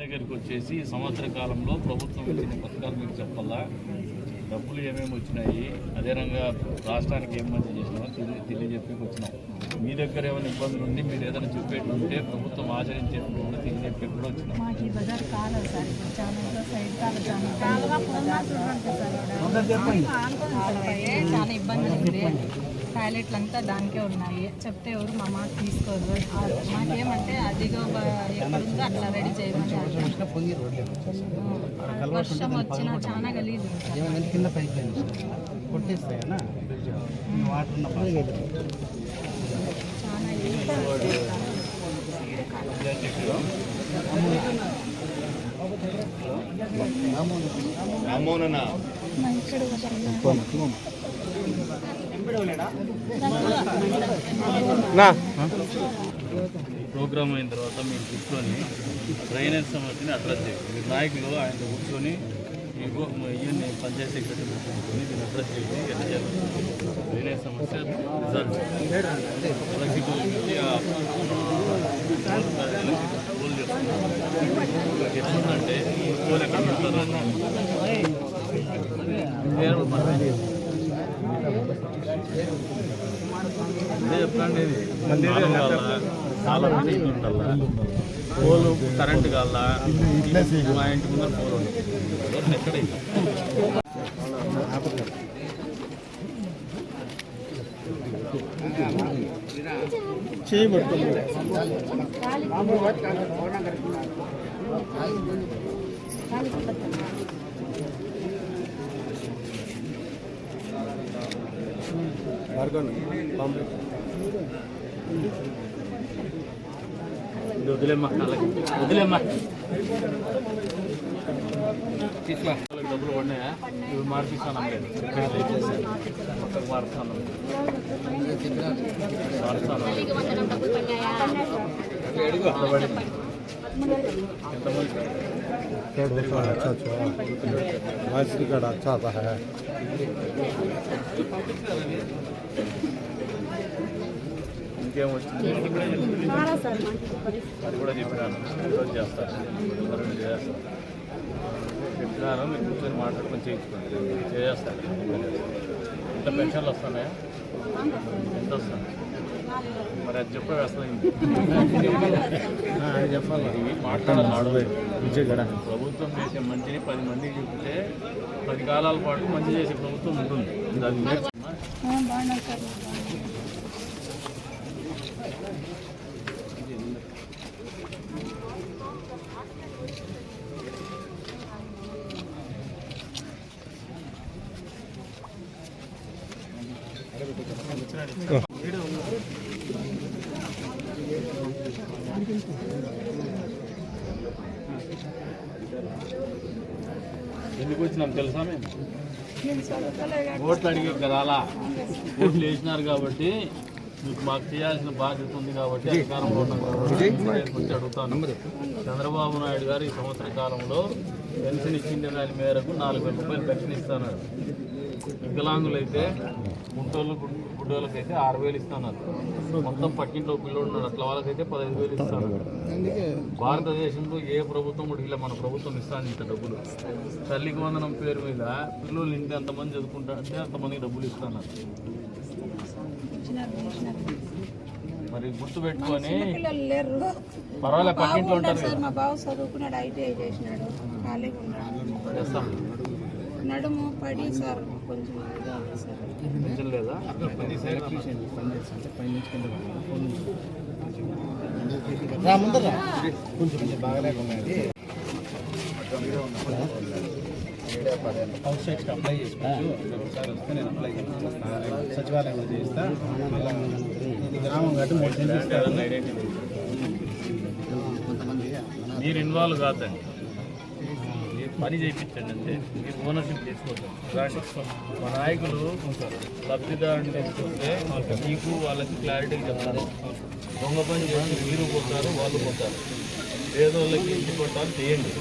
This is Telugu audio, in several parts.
దగ్గరికి వచ్చేసి సంవత్సర కాలంలో ప్రభుత్వం ఇచ్చిన పథకాలు మీకు చెప్పాలా? డబ్బులు ఏమేమి వచ్చినాయి? అదే రంగా రాష్ట్రానికి ఏం మంచి చేసినామో తెలియ తెలియజెప్పేకి వచ్చినాం. మీ దగ్గర ఏమైనా ఇబ్బందులు ఉండి మీరు ఏదైనా చెప్పేటి ఉంటే ప్రభుత్వం ఆచరించేటువంటి కూడా తెలియజెప్పేకి కూడా వచ్చినాం. మాకు టాయిలెట్లు అంతా దానికే ఉన్నాయి. చెప్తే ఎవరు మా మాట తీసుకోరు మాకేమంటే అదిగో ఎక్కడుందో అట్లా రెడీ చేయమని ఆ, వర్షం వచ్చినా చాలా. ఏమైనా కింద పైప్ లైన్ కొట్టేస్తాయన్నా బ్రిడ్జ్ వాటర్ ఉన్న చాలా ఇబ్బంది. నా. ప్రోగ్రామ్ అయిన తర్వాత మీరు కూర్చొని డ్రైనేజ్ సమస్యని అడ్రస్ చేయండి మీరు నాయకులు ఆయన కూర్చొని మీకు ఇవన్నీ పంచాయతీ సెక్రటరీ కూర్చొని దీన్ని అడ్రస్ చేసి ఎట్లా చేయాలి? డ్రైనేజ్ సమస్య చేస్తున్నారు. వాళ్ళకి ఎట్లుందంటే ఎక్కడ పెడతారు పేరు మరి. అదే చెప్తాండి ఇది నాలుగు కావాలా? చాలా మీటింగ్ ఉండాలా పోలు కరెంట్ కావాలా మా ఇంటి ముందర పోలు ఉంది ఎవరిని ఎక్కడ ఇది? డబ్బులు పడినాయా ఇవి మార్పిస్తాను లేదు మొత్తం మారుస్తాను మారుస్తాను ఎంతమంది अच्छा अच्छा माइसरी कार्ड अच्छा आता है ఇంకేం వచ్చింది అది కూడా చెప్పినాను. ఈరోజు చేస్తాను రెండు చేస్తాను చెప్పినాను మీరు కూర్చొని మాట్లాడుకొని చేయించుకోండి. చేస్తాను ఎంత పెన్షన్లు వస్తున్నాయా? ఎంత వస్తాయి మరి అది చెప్పే వేస్తాను చెప్పాలి. మాట్లాడాలి. విజయగడ. ప్రభుత్వం చేసే మంచిని పది మందికి చెప్తే పది కాలాల పాటు మంచి చేసే ప్రభుత్వం ఉంటుంది. దాన్ని నేర్చుకున్నా సార్. ఎందుకు వచ్చినాం తెలుసా మేము? ఓట్లు అడిగి రాలా ఓట్లు వేసినారు కాబట్టి మీకు మాకు చేయాల్సిన బాధ్యత ఉంది కాబట్టి అధికారంలో ఉన్నాం కాబట్టి నేను కొంచెం అడుగుతాను. చంద్రబాబు నాయుడు గారు ఈ సంవత్సర కాలంలో పెన్షన్ ఇచ్చిన దాని మేరకు నాలుగు వేల రూపాయలు పెన్షన్ ఇస్తున్నారు వికలాంగులు అయితే గుంటోళ్ళు గుడ్డోళ్ళకి అయితే ఆరు వేలు ఇస్తున్నారు. మొత్తం పక్కింట్లో పిల్లోడు ఉన్నాడు అట్లా వాళ్ళకైతే పదహైదు వేలు ఇస్తున్నారు. భారతదేశంలో ఏ ప్రభుత్వం కూడా ఇలా మన ప్రభుత్వం ఇస్తాను ఇంత డబ్బులు. తల్లికి వందనం పేరు మీద పిల్లలు ఇంటి ఎంతమంది చదువుకుంటా అంటే అంతమందికి డబ్బులు ఇస్తున్నారు. మరి గుర్తు పెట్టుకొని పిల్లలు పర్వాలేదు పక్కింట్లో ఉంటారు సార్ కదా. మా బావ చదువుకున్నాడు ఐటీఐ చేసినాడు ఖాళీగా ఉన్నాడు. చేస్తాం నడుము పడి సార్. కొంచెం ఇదిగా ఉంది సార్ పెన్షన్ లేదా? రా ముందర కొంచెం బాగా హౌస్ సైట్స్కి అప్లై చేసుకోవచ్చు ఒకసారి వస్తే నేను అప్లై చేస్తాను. సచివాలయంలో చేస్తా. గ్రామం కాబట్టి మూడు సెంట్లు ఇస్తారు కొంతమంది మీరు ఇన్వాల్వ్ కాదండి. పని చేయించండి అంతే మీరు ఓనర్షిప్ తీసుకోవచ్చు మా నాయకులు లబ్ధిదారుని తీసుకొస్తే మీకు వాళ్ళకి క్లారిటీగా చెప్తారు. దొంగ పని చేసి మీరు పోతారు వాళ్ళు పోతారు. పేదోళ్ళకి ఇంటి పట్టాలు చేయండి.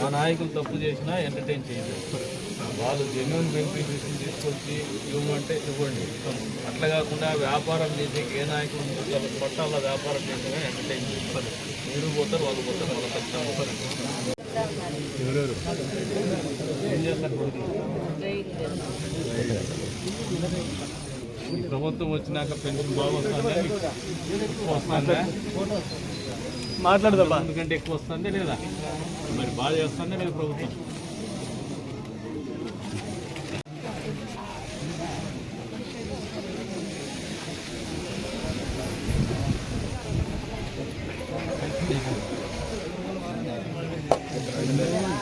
మా నాయకులు తప్పు చేసినా ఎంటర్టైన్ చేయండి. వాళ్ళు జెన్యున్ బెనిఫిట్స్ తీసుకొచ్చి ఇవ్వమంటే ఇవ్వండి. అట్లా కాకుండా వ్యాపారం చేసే ఏ నాయకులు వాళ్ళ పట్టాల వ్యాపారం చేసినా ఎంటర్టైన్ చేస్తారు మీరు పోతారు వాళ్ళు పోతారు వాళ్ళ ఖచ్చితంగా ఈ ప్రభుత్వం వచ్చినాక పెన్షన్ బాగా వస్తుందా ఎక్కువ వస్తుందా? మాట్లాడదా ఎందుకంటే ఎక్కువ వస్తుందే లేదా? మరి బాగా చేస్తుందే లేదు ప్రభుత్వం?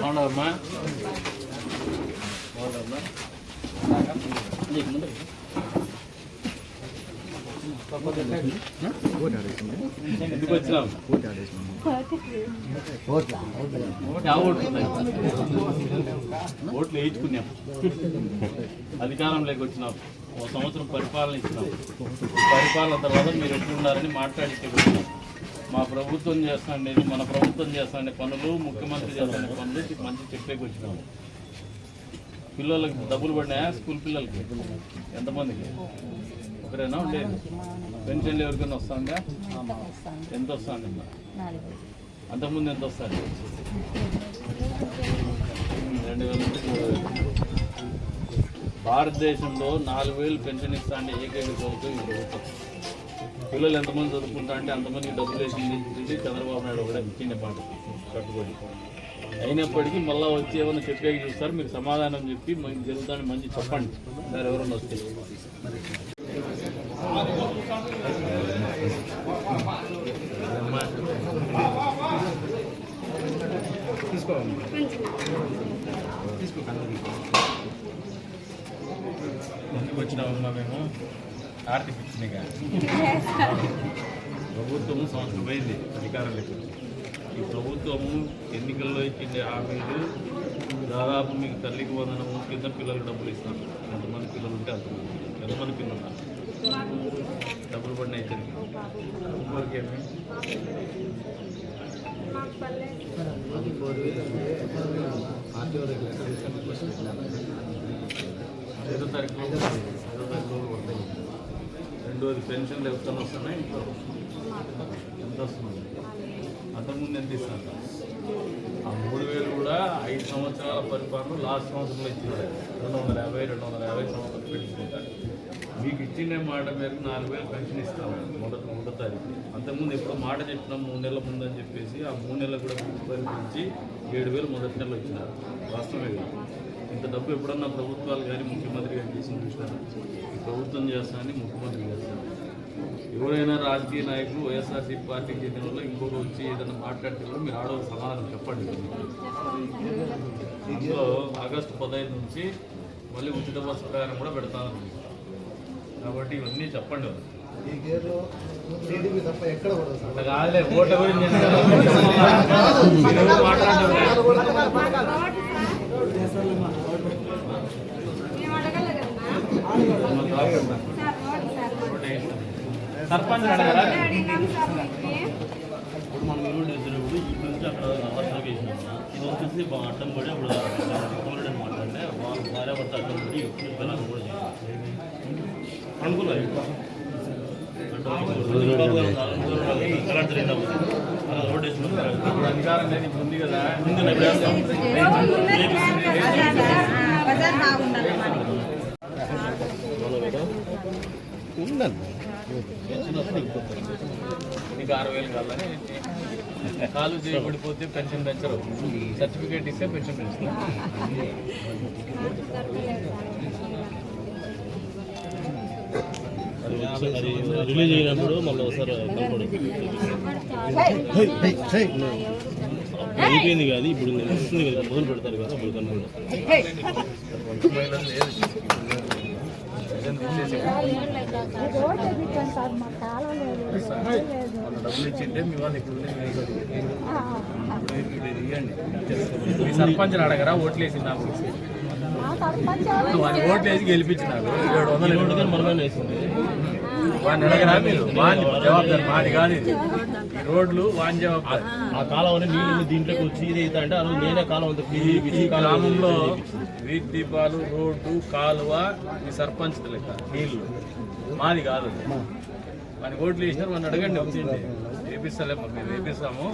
అవునమ్మా అవునమ్మా ఎందుకు వచ్చినావు ఓట్లు వేయించుకున్నాం. అధికారంలోకి వచ్చినాం ఒక సంవత్సరం పరిపాలన ఇచ్చినాం. పరిపాలన తర్వాత మీరు ఎట్లున్నారని మాట్లాడితే వచ్చినాం మా ప్రభుత్వం చేస్తాండి మన ప్రభుత్వం చేస్తాండే పనులు ముఖ్యమంత్రి చేస్తాండే పనులు మంచి చెప్పేకి వచ్చినాము పిల్లలకి డబ్బులు పడినాయా? స్కూల్ పిల్లలకి. ఎంతమందికి? ఒకరేనా? ఉండేది. పెన్షన్లు ఎవరికైనా వస్తుందా? ఎంత వస్తుంది? అంతకుముందు ఎంత వస్తుంది? రెండు వేల. భారతదేశంలో నాలుగు వేలు పెన్షన్ ఇస్తా అంటే ఏకైక ప్రభుత్వం ఈ ప్రభుత్వం. పిల్లలు ఎంతమంది చదువుకుంటా అంటే అంతమందికి డబ్బులు వేసింది. చంద్రబాబు నాయుడు కూడా ఇచ్చిన పాట కట్టుబడి. అయినప్పటికీ మళ్ళీ వచ్చి ఏమైనా చెప్పే చూస్తారు. మీరు సమాధానం చెప్పి మంచి జరుగుతాన్ని మంచి చెప్పండి. సార్ ఎవరన్నా వస్తే ఎందుకు వచ్చినామమ్మా మేము ఆర్తి పిచ్చినిగా ప్రభుత్వము సంవత్సరం పోయింది అధికారంలోకి ఈ ప్రభుత్వము ఎన్నికల్లో ఇచ్చిండే హామీలు దాదాపు మీకు తల్లికి వందనము కింద పిల్లలకు డబ్బులు ఇస్తాను. ఎంతమంది పిల్లలు ఉంటే అంతమంది. ఎంతమంది పిల్లలు డబ్బులు పడిన ఇద్దరికి. ఇంకొకరికి ఏమి? ఐదో తారీఖు రెండోది పెన్షన్లు ఎవరికైనా వస్తున్నాయి ఇంట్లో? ఎంత వస్తుంది? అంతకుముందు ఎంత ఇస్తాను ఆ మూడు వేలు కూడా ఐదు సంవత్సరాల పరిపాలన లాస్ట్ సంవత్సరంలో ఇచ్చినారు రెండు వందల యాభై రెండు వందల యాభై సంవత్సరాలు పెట్టుకుంటారు మీకు ఇచ్చిన మాట మేరకు నాలుగు వేలు పెన్షన్ ఇస్తాము మొదటి మూడో తారీఖు. అంతకుముందు ఎప్పుడో మాట చెప్పినాం మూడు నెలల ముందు అని చెప్పేసి ఆ మూడు నెలలు కూడా పెంచి ఏడు వేలు మొదటి నెలలో ఇచ్చినారు. వాస్తవమే కాదు? ఇంత డబ్బు ఎప్పుడన్నా ప్రభుత్వాలు కానీ ముఖ్యమంత్రి గారు చేసి చూసినారు? ప్రభుత్వం చేస్తానని ముఖ్యమంత్రి చేస్తారు. ఎవరైనా రాజకీయ నాయకులు వైఎస్ఆర్సీ పార్టీకి చెందిన వాళ్ళు ఇంకొక వచ్చి ఏదైనా మాట్లాడితే కూడా మీరు ఆడవాళ్ళ సమాధానం చెప్పండి. ఇందులో ఆగస్టు పదహైదు నుంచి మళ్ళీ ఉచిత బస్సు ప్రయాణం కూడా పెడతాను కాబట్టి ఇవన్నీ చెప్పండి కాదులే ఓట్ల గురించి మాట్లాడడం లేదు. మేము అడగల కదా ఓటు వేయండి. సర్పంచ్ అడగరా అడిగినాం సార్ మీకు ఇప్పుడు మనం ఈరోజు చేసినప్పుడు ఈ నుంచి అక్కడ అవసరం వేసినాం ఇది వచ్చేసి బా- అడ్డం కూడా ఇప్పుడు కోరడం మాట్లాడితే వాళ్ళు భార్య భర్త అడ్డం పడి ఇప్పుడు పిల్లలు కూడా చేయాలి అనుకున్నా అధికారం లేదు ఇప్పుడు ఉంది కదా నీకు ఆరు వేలు కావాలని కాలు చేయబడిపోతే పెన్షన్ పెంచరు సర్టిఫికేట్ ఇస్తే పెన్షన్ పెంచుతారు రిలీజ్ అయినప్పుడు మళ్ళీ ఒకసారి అయిపోయింది కాదు ఇప్పుడు నేను వస్తుంది కదా మొదలు పెడతారు కదా అప్పుడు వాళ్ళు మీ సర్పంచ్ అడగరా ఓట్లు వేసి నాకు వాడిని ఓట్లు వేసి గెలిపించినారు ఏడు వందలు. మనమే వేసింది వాడిని అడగరా మీరు? వాడిని జవాబుదారి మాది కాదు రోడ్లు జవాబుదారి ఆ కాలం నీళ్ళు దీంట్లోకి వచ్చి ఇది అంటే ఆ రోజు నేనే కాలం అంతా ఈ ఈ గ్రామంలో వీధి దీపాలు రోడ్డు కాలువ ఈ సర్పంచ్ లెక్క నీళ్ళు మాది కాదు. అది. వాని ఓట్లు వేసినారు వాడిని అడగండి వచ్చింది వేపిస్తలే మేము వేపిస్తాము.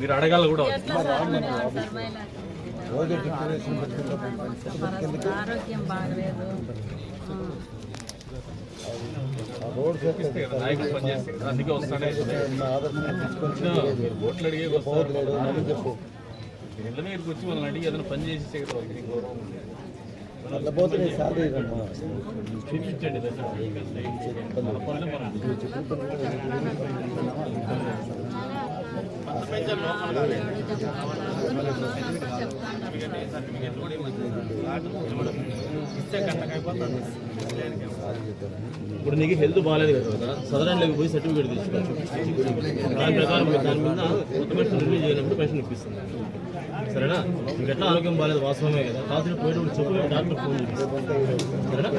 మీరు అడగాలి కూడా వచ్చి. ఆరోగ్యం బాగలేదు చూపిస్తే కదా నాయకులు పనిచేస్తే కదా, అందుకే వస్తానే ఓట్లు అడిగే ఇళ్ళ దగ్గరికి వచ్చి వాళ్ళని అడిగి ఏదైనా పని చేసి ఇస్తే కదా వాళ్ళకి గౌరవం. చూపించండి దశ. మన పనులే మనం ఇప్పుడు నీకు హెల్త్ బాగాలేదు కదా సదరన్లోకి పోయి సర్టిఫికేట్ తీసుకోవచ్చు దాని ప్రకారం దాని మీద మొత్తం రిలీజ్ చేయనప్పుడు పెన్షన్ ఇప్పిస్తుంది సరేనా? మీకు ఎట్లా ఆరోగ్యం బాగాలేదు వాస్తవమే కదా? రాత్రి పోయేటప్పుడు చెప్పు డాక్టర్ ఫోన్ చేసి సరేనా?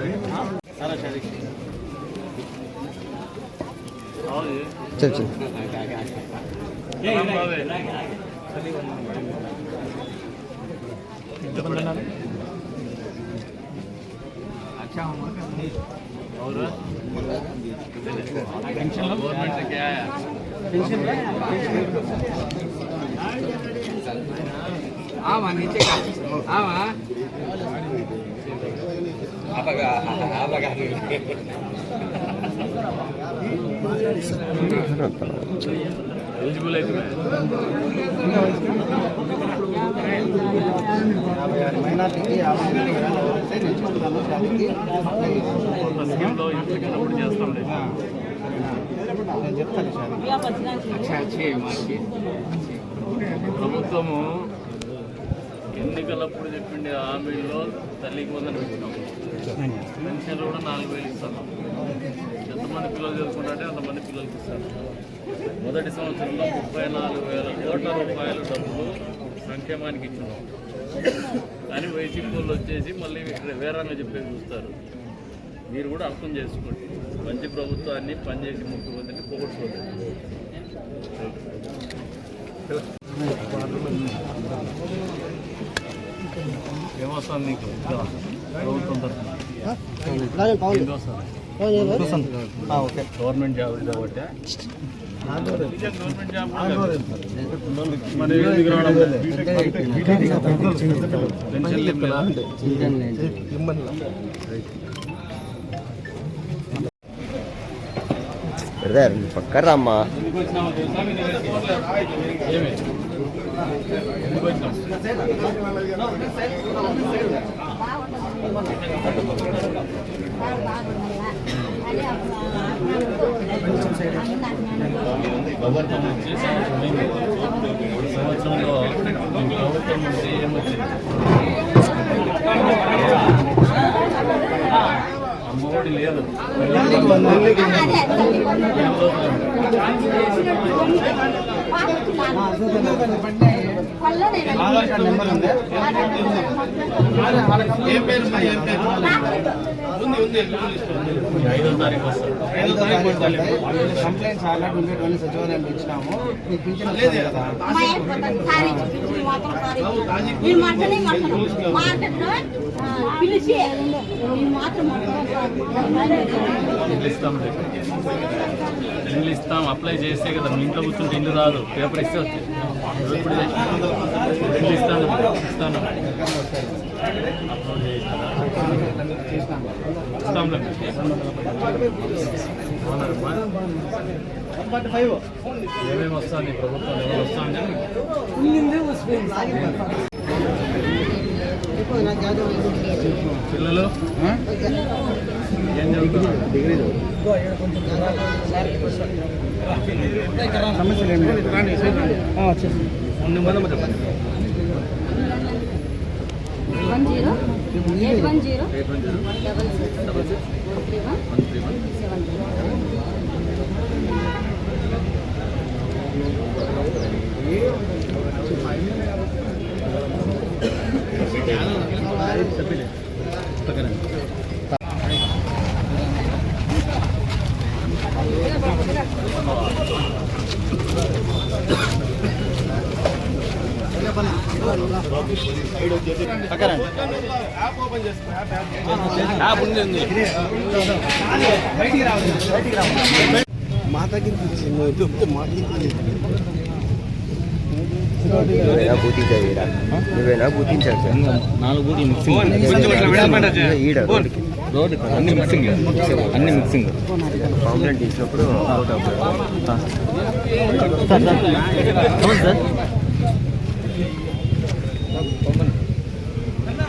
अच्छा और गवर्नमेंट से क्या है आवा नीचे आवा आवागा आवागा नहीं ఎలిజిబుల్ అయితే అప్లై స్కీమ్లో ఇంతకుముందు చేస్తాం నేను చెప్తాను ప్రభుత్వము ఎన్నికలప్పుడు చెప్పిండే హామీల్లో తల్లికి ఉందని పెట్టినాం పెన్షన్లు కూడా నాలుగు వేలు ఇస్తాను ఎంతమంది పిల్లలు చదువుకుంటే అంతమంది పిల్లలకి ఇస్తారు. మొదటి సంవత్సరంలో ముప్పై నాలుగు వేల కోట్ల రూపాయల డబ్బులు సంక్షేమానికి ఇచ్చినాం. కానీ వైసీపీ వాళ్ళు వచ్చేసి మళ్ళీ ఇక్కడ వేరంగా చెప్పేది చూస్తారు. మీరు కూడా అర్థం చేసుకోండి. మంచి ప్రభుత్వాన్ని పనిచేసి ముఖ్యమంత్రిని పోగొట్టుకోండి. నీకు? ప్రభుత్వం తరఫున? గవర్నమెంట్ జాబ్ కాబట్టి గవర్నమెంట్ జాబ్ పెన్షన్లు ఇవ్వలేదా? బ్రదర్ పక్క రమ్మా ఎందుకు వచ్చినామో ప్రభుత్వం వచ్చి సంవత్సరం సంవత్సరంలో ప్రభుత్వం నుంచి ఏమొచ్చింది అమ్మఒడి లేదు. కంప్లైంట్స్ ఆల్రెడీ ఉండేటువంటి సచివాలయం ఇచ్చినాము మీకు పింఛన్ వస్తుంది కదా పిలిచి మాత్రం ఇల్లు ఇస్తాం. అప్లై చేస్తే కదా మీ ఇంట్లో కూర్చుంటే ఇల్లు రాదు. పేపర్ ఇస్తే ఇల్లు ఇస్తాను. ఇస్తాను. ఏమేమి ప్రభుత్వం ఎవరు వస్తాను పిల్లలు? One zero? Eight one zero? Double six. Three one? Seven మాతాకి నువ్వేనా నువ్వేనా సార్ నాలుగు ఈడ రోడ్ అన్ని మిక్సింగ్ అన్ని మిక్సింగ్ కాంప్లైంట్ ఇచ్చినప్పుడు అవుట్ అవుతుంది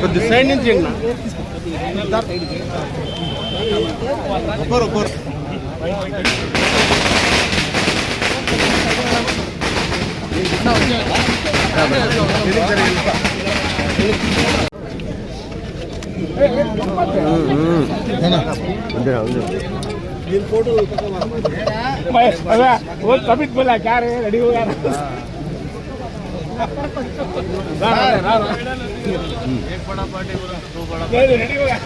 కొద్ది సైడ్ నుంచి ఒకరు ఒకరు ఉందిరా ఉంది वो कभी बोला क्या रे रेडी हो गया एक बड़ा पार्टी बोला दो बड़ा रेडी हो गया